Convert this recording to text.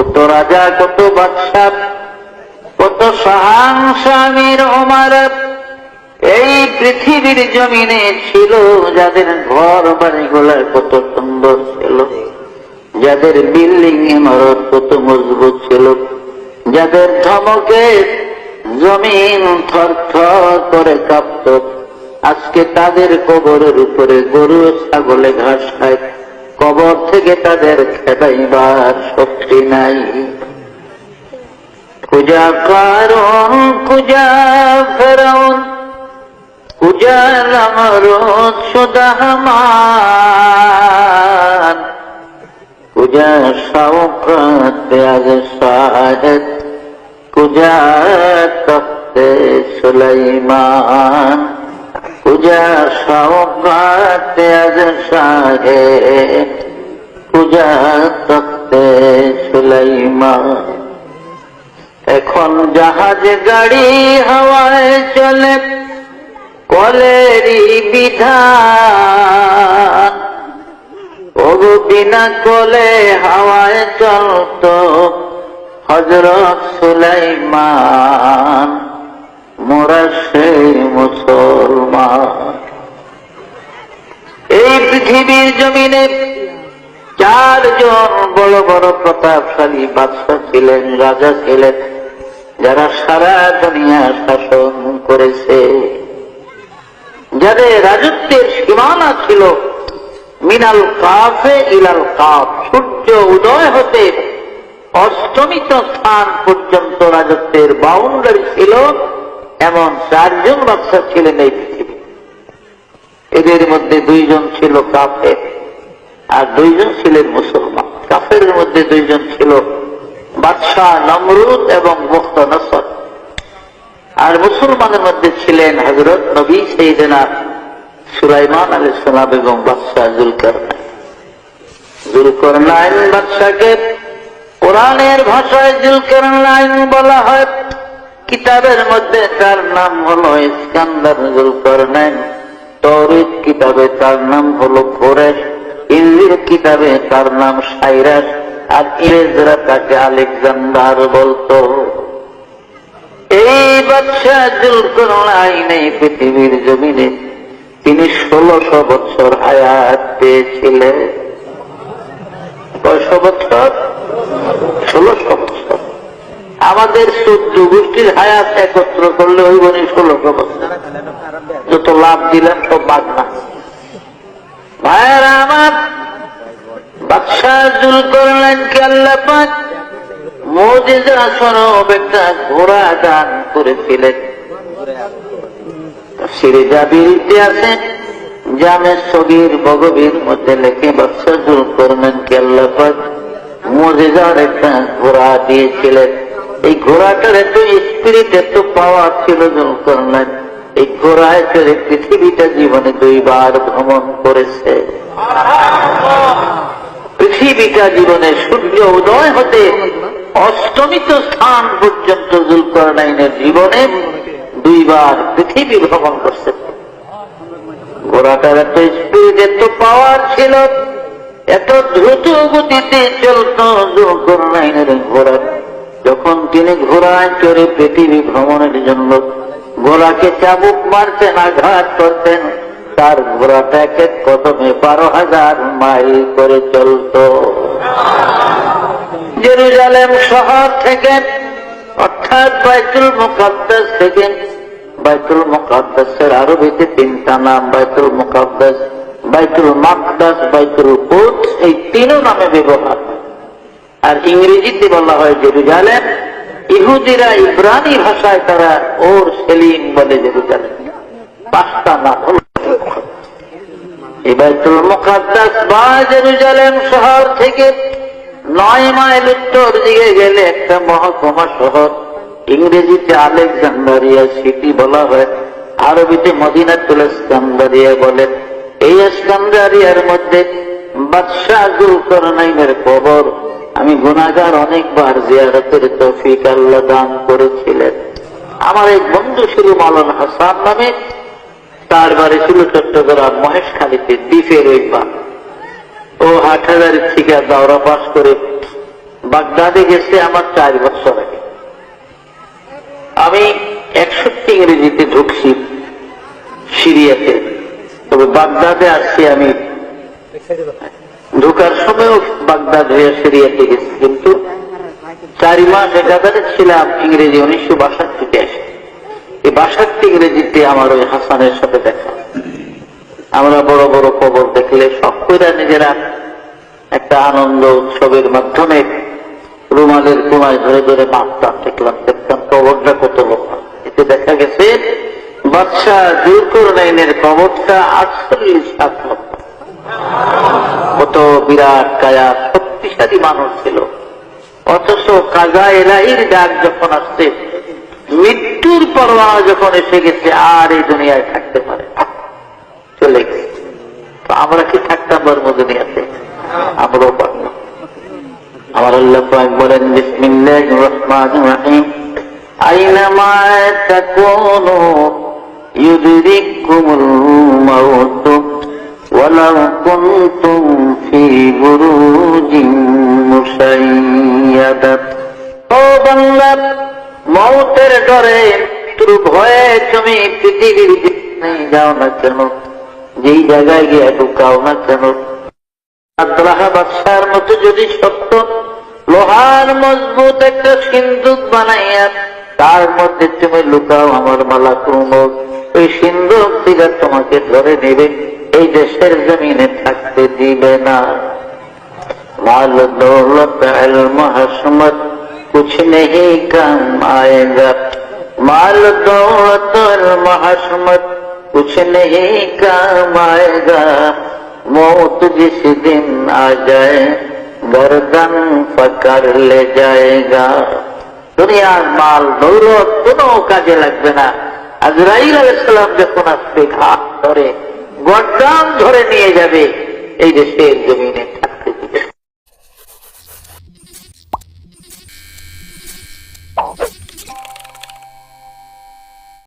কত রাজা, কত বাদশাহ, কত সাহান স্বামীর ওমার এই পৃথিবীর জমিনে ছিল, যাদের ঘর বাড়িগুলা কত সুন্দর ছিল, যাদের বিল্ডিং ইমারত কত মজবুত ছিল, যাদের ধমকে জমিন থর থর করে কাঁপত। আজকে তাদের কবরের উপরে গরু, ছাগলে, ঘাস খায়, কবর থেকে তাদের খেদাইবার শক্তি নাই। কুজা কারণ কুজা ফেরাউন কুজা নমরুদ সুদাহমান কুজা শওকত আজ শাহেদ কুজা তখতে সুলাইমান। কুজা শওকত আজ শাহেদ কুজা তখতে সুলাইমান। এখন জাহাজ গাড়ি হাওয়ায় চলে, কলেরই বিধান। ওগো বিনা কলে হাওয়ায় চলত হজরত সুলাইমান, মোরা সেই মুসলমান। এই পৃথিবীর জমিনে চারজন বড় বড় প্রতাপশালী বাদশাহ ছিলেন, রাজা ছিলেন, যারা সারা দুনিয়া শাসন করেছে। যাদের রাজত্বের সীমানা ছিল মিনাল কাফে ইলাল কাফ, সূর্য উদয় হতে অষ্টমিত স্থান পর্যন্ত রাজত্বের বাউন্ডারি ছিল এমন চারজন বাদশাহ ছিলেন এই পৃথিবী এদের মধ্যে দুইজন ছিল কাফের। আর দুইজন ছিলেন মুসলমান। কাফের মধ্যে দুইজন ছিল বাদশাহ নমরুদ এবং মুক্ত নসর। আর মুসলমানের মধ্যে ছিলেন হজরত নবী সেইদিনা সুলাইমান আলী সালাম এবং বাদশাহ জুলকর জুলকর বাদশাকে কোরআনের ভাষায় জুলকর নাইন বলা হয়। কিতাবের মধ্যে তার নাম হলো ইস্কান্দার জুলকর তরিত কিতাবে তার নাম হলো কোরেশ ইংরেজ কিতাবে তার নাম সাইরাস আর ইংরেজরা তাকে আলেকজান্ডার বলতো। এই বাচ্চা জুলকর আইনে পৃথিবীর জমিনে তিনি ষোলশো বছর হায়াত পেয়েছিলেন। কয়শো বছর? ষোলশো বছর। আমাদের চোদ্দ গোষ্ঠীর হায়াত একত্র করলে ওই বনি ষোলশো বছর। যত লাভ দিলেন তো বাদ না। ভাইয়েরা আমার বাদশাহ জুল করলেন কি আল্লাহ পাক ঘোড়া দান করেছিলেন আছে, জামে সগির বগবীর মধ্যে লেখে বাদশাহ জুল করলেন কি আল্লাহ পাক মোজেজার একটা ঘোড়া দিয়েছিলেন। এই ঘোড়াটার এত স্পিরিট এত পাওয়ার ছিল জুল করলেন এই ঘোড়ায় চড়ে পৃথিবীটা জীবনে দুইবার ভ্রমণ করেছে। পৃথিবীটা জীবনে সূর্য উদয় হতে অষ্টমিত স্থান পর্যন্ত জুলকরনাইনের জীবনে দুইবার পৃথিবী ভ্রমণ করছে। ঘোড়াটার এত স্পিড এত পাওয়ার ছিল, এত দ্রুত গতিতে চলত জুলকরনাইনের ঘোড়া। যখন তিনি ঘোড়ায় চড়ে পৃথিবী ভ্রমণের জন্য ঘোড়াকে চাবুক মারতেন আঘাত করতেন। তার ঘোড়াটা এক এক কদমে বারো হাজার মাইল করে চলত। জেরুজালেম শহর থেকে, অর্থাৎ বাইতুল মুকাদ্দাস থেকে, বাইতুল মুকাদ্দাসের আরবিতে তিনটা নাম, বাইতুল মুকাদ্দাস, বাইতুল মাকদাস, বাইতুল কুদস, এই তিনও নামে ব্যবহার আর ইংরেজিতে বলা হয় জেরুজালেম। ইহুদিরা ইব্রানি ভাষায় তারা ওর সেলিম বলে জেরুজালেম পাঁচটা নাম হল শহর থেকে নয় মাইল উত্তর দিকে গেলে একটা মহকুমা শহর। ইংরেজিতে আলেকজান্ডারিয়া সিটি বলা হয়। আরবিতে মদিনাতুল ইসকান্দারিয়া বলে। এই ইসকান্দারিয়ার মধ্যে বাদশাহ জুলকরনাইনের কবর আমি গুণাগার অনেকবার জিয়ারতের তৌফিক আল্লাহ দান করেছিলেন। আমার এক বন্ধু ছিল মালন হাসান নামে, তার বাড়ি ছিল চট্টগ্রাম মহেশখালীতে, দ্বীপের ওই পা ও হাট হাজার থেকে দাওরা পাস করে বাগদাদে গেছে আমার চার বছর আগে। আমি একষট্টি ইংরেজিতে ঢুকছি সিরিয়াতে, তবে বাগদাদে আসছি আমি। ঢোকার সময়ও বাগদাদ হয়ে সিরিয়াতে গেছি, কিন্তু চারি মাস একাধারে ছিলাম ইংরেজি উনিশশো বাষট্টিতে আসে এই বাষট্টি ইংরেজিতে আমার ওই হাসানের সাথে দেখা। আমরা বড় বড় খবর দেখলে সব করে নিজেরা একটা আনন্দ উৎসবের মাধ্যমে রুমালের কোনায় ধরে ধরে মাপতাম দেখলাম, দেখতাম কবরটা কত লম্বা এতে দেখা গেছে বাচ্চা জোর করুনাইনের কবরটা আটচল্লিশ হাত লম্বা। কত বিরাট কায়া শক্তিশালী মানুষ ছিল অথচ কাজা এলাহির ডাক যখন আসছে মৃত্যুর পরোয়া যখন এসে গেছে আর এই দুনিয়ায় থাকতে পারে না। চলে গেছে তো আমরা কি থাকতাম বর্ম দুনিয়াতে আমরাও পারলাম আমার আল্লাহ পাক বলেন বিসমিল্লাহ রহমান রাহিম আইনামা তাকুনু ইউদরিকুমুল মাউত ولو كنتم في بروج مشيدة ও বান্দা মৌতের ডরে মৃত্যুর ভয়ে তুমি পৃথিবীর যেখানে যাও না কেন যেই জায়গায় গিয়ে ঢুকাও না কেন আব্দুল্লাহ বাদশার মতো যদি সত্য লোহার মজবুত একটা সিন্ধুক বানাইয়া তার মধ্যে তুমি লুকাও আমার মালা কুমক ওই সিন্ধুক থেকে তোমাকে ধরে নেবে এই দেশের জমিনে থাকতে দিবে না माल दौलत इल्म हसमत कुछ नहीं काम आएगा माल दौलत इल्म हसमत कुछ नहीं काम आएगा मौत जिस दिन आ जाए गर्दन पकड़ ले जाएगा দুনিয়ার মাল দৌলত কোনো কাজে লাগবে না আজরাইল আলাইসালাম যখন আসবে ঘাট ধরে গড্ডাম ধরে নিয়ে যাবে এই দেশের জমিনে থাকতে দিবে।